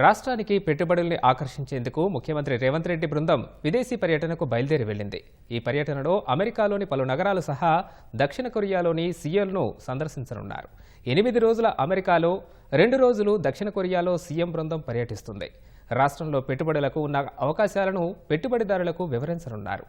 రాష్ట్రానికి పెట్టుబడుల్ని ఆకర్షించేందుకు ముఖ్యమంత్రి రేవంత్ రెడ్డి బృందం విదేశీ పర్యటనకు బయలుదేరి వెళ్ళింది ఈ పర్యటనలో అమెరికాలోని పలు నగరాలు సహా దక్షిణ కొరియాలోని సీఎల్ను సందర్శించనున్నారు. ఎనిమిది రోజుల అమెరికాలో రెండు రోజులు దక్షిణ కొరియాలో సీఎం బృందం పర్యటిస్తుంది. రాష్ట్రంలో పెట్టుబడులకు ఉన్న అవకాశాలను పెట్టుబడిదారులకు వివరించనున్నారు.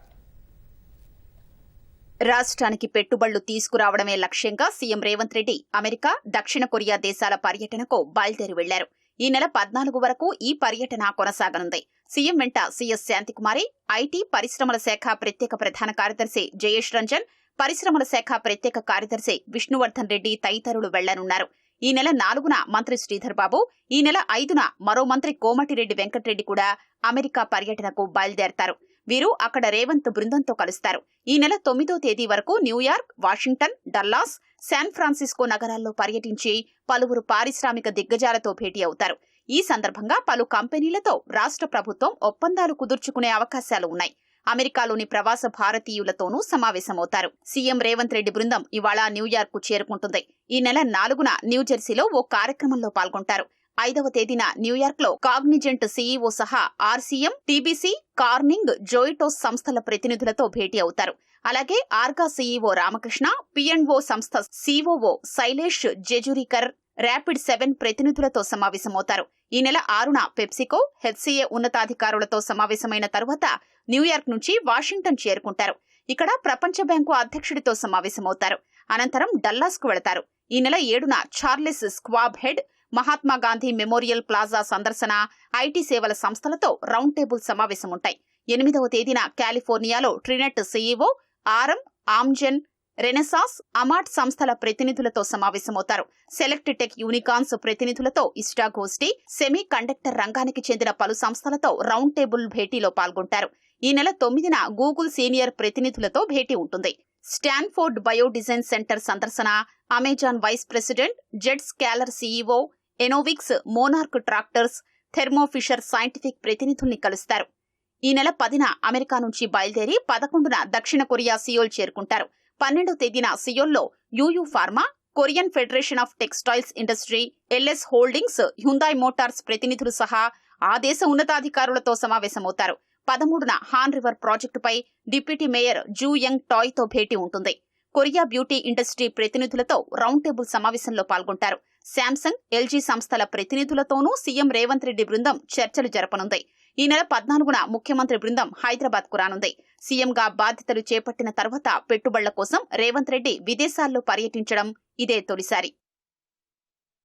రాష్ట్రానికి పెట్టుబడులు తీసుకురావడమే లక్ష్యంగా సీఎం రేవంత్ రెడ్డి అమెరికా దక్షిణ కొరియా దేశాల పర్యటనకు బయలుదేరి వెళ్ళారు ఈ నెల పద్నాలుగు వరకు ఈ పర్యటన కొనసాగనుంది. సీఎం వెంట సీఎస్ శాంతికుమారి ఐటీ పరిశ్రమల శాఖ ప్రత్యేక ప్రధాన కార్యదర్శి జయేష్ రంజన్ పరిశ్రమల శాఖ ప్రత్యేక కార్యదర్శి విష్ణువర్ధన్ రెడ్డి తదితరులు వెళ్ళనున్నారు. ఈ నెల నాలుగున మంత్రి శ్రీధర్ బాబు ఈ నెల ఐదున మరో మంత్రి కోమటిరెడ్డి వెంకటరెడ్డి కూడా అమెరికా పర్యటనకు బయలుదేరతారు. వీరు అక్కడ రేవంత్ బృందంతో కలుస్తారు. ఈ నెల తొమ్మిదో తేదీ వరకు New York Washington Dallas San Francisco నగరాల్లో పర్యటించి పలువురు పారిశ్రామిక దిగ్గజాలతో భేటీ అవుతారు. ఈ సందర్భంగా పలు కంపెనీలతో రాష్ట్ర ప్రభుత్వం ఒప్పందాలు కుదుర్చుకునే అవకాశాలు ఉన్నాయి. అమెరికాలోని ప్రవాస భారతీయులతోనూ సమావేశమవుతారు. సీఎం రేవంత్ రెడ్డి బృందం ఇవాళ న్యూయార్క్కు చేరుకుంటుంది. ఈ నెల నాలుగున న్యూజెర్సీలో ఓ కార్యక్రమంలో పాల్గొంటారు. ఐదవ తేదీన న్యూయార్క్లో కాగ్నిజెంట్ సీఈఓ సహా ఆర్సీఎం టీబీసీ కార్నింగ్ జోయిటోస్ సంస్థల ప్రతినిధులతో భేటీ అవుతారు. అలాగే ఆర్గా సీఈఓ రామకృష్ణ పిఎన్ఓ సంస్థ COO Shailesh Jejurikar Rapid seven ప్రతినిధులతో సమావేశమవుతారు. ఈ నెల ఆరున పెప్సికో హెచ్సీఏ ఉన్నతాధికారులతో సమావేశమైన తరువాత న్యూయార్క్ నుంచి వాషింగ్టన్ చేరుకుంటారు. ఇక్కడ ప్రపంచ బ్యాంకు అధ్యక్షుడితో సమావేశమవుతారు. అనంతరం డల్లాస్కు వెళతారు. ఈ నెల ఏడున Charles Schwab head Mahatma Gandhi memorial plaza సందర్శన ఐటీ సేవల సంస్థలతో రౌండ్ టేబుల్ సమావేశం ఉంటాయి ఎనిమిదవ తేదీన కాలిఫోర్నియాలో ట్రినెట్ సీఈఓ ఆరం ఆమ్జెన్ రెనెసాస్ అమాట్ సంస్థల ప్రతినిధులతో సమావేశమవుతారు. సెలెక్ట్ టెక్ యూనికాన్స్ ప్రతినిధులతో ఇష్టాగోష్ఠి సెమీ కండక్టర్ రంగానికి చెందిన పలు సంస్థలతో రౌండ్ టేబుల్ భేటీలో పాల్గొంటారు. ఈ నెల తొమ్మిదిన గూగుల్ సీనియర్ ప్రతినిధులతో భేటీ ఉంటుంది. స్టాన్ఫోర్డ్ బయో డిజైన్ సెంటర్ సందర్శన Amazon vice president Zscaler CEO Enovix Monarch Tractors Thermo Fisher Scientific ప్రతినిధుల్ని కలుస్తారు. ఈ నెల పదిన అమెరికా నుంచి బయలుదేరి పదకొండున దక్షిణ కొరియా సియోల్ చేరుకుంటారు. పన్నెండో తేదీన సియోల్లో Yuyu pharma Korean federation of textiles industry LS holdings Hyundai Motors ప్రతినిధులు సహా ఆ దేశ ఉన్నతాధికారులతో సమావేశమవుతారు. పదమూడున హాన్ రివర్ ప్రాజెక్టుపై డిప్యూటీ మేయర్ జూ యంగ్ టాయ్తో భేటీ ఉంటుంది. కొరియా బ్యూటీ ఇండస్ట్రీ ప్రతినిధులతో రౌండ్ టేబుల్ సమావేశంలో పాల్గొంటారు. శాంసంగ్ ఎల్జీ సంస్థల ప్రతినిధులతోనూ సీఎం రేవంత్ రెడ్డి బృందం చర్చలు జరపనుంది. ఈ నెల పద్నాలుగున ముఖ్యమంత్రి బృందం హైదరాబాద్కు రానుంది. సీఎంగా బాధ్యతలు చేపట్టిన తర్వాత పెట్టుబడుల కోసం రేవంత్ రెడ్డి విదేశాల్లో పర్యటించడం ఇదే తొలిసారి.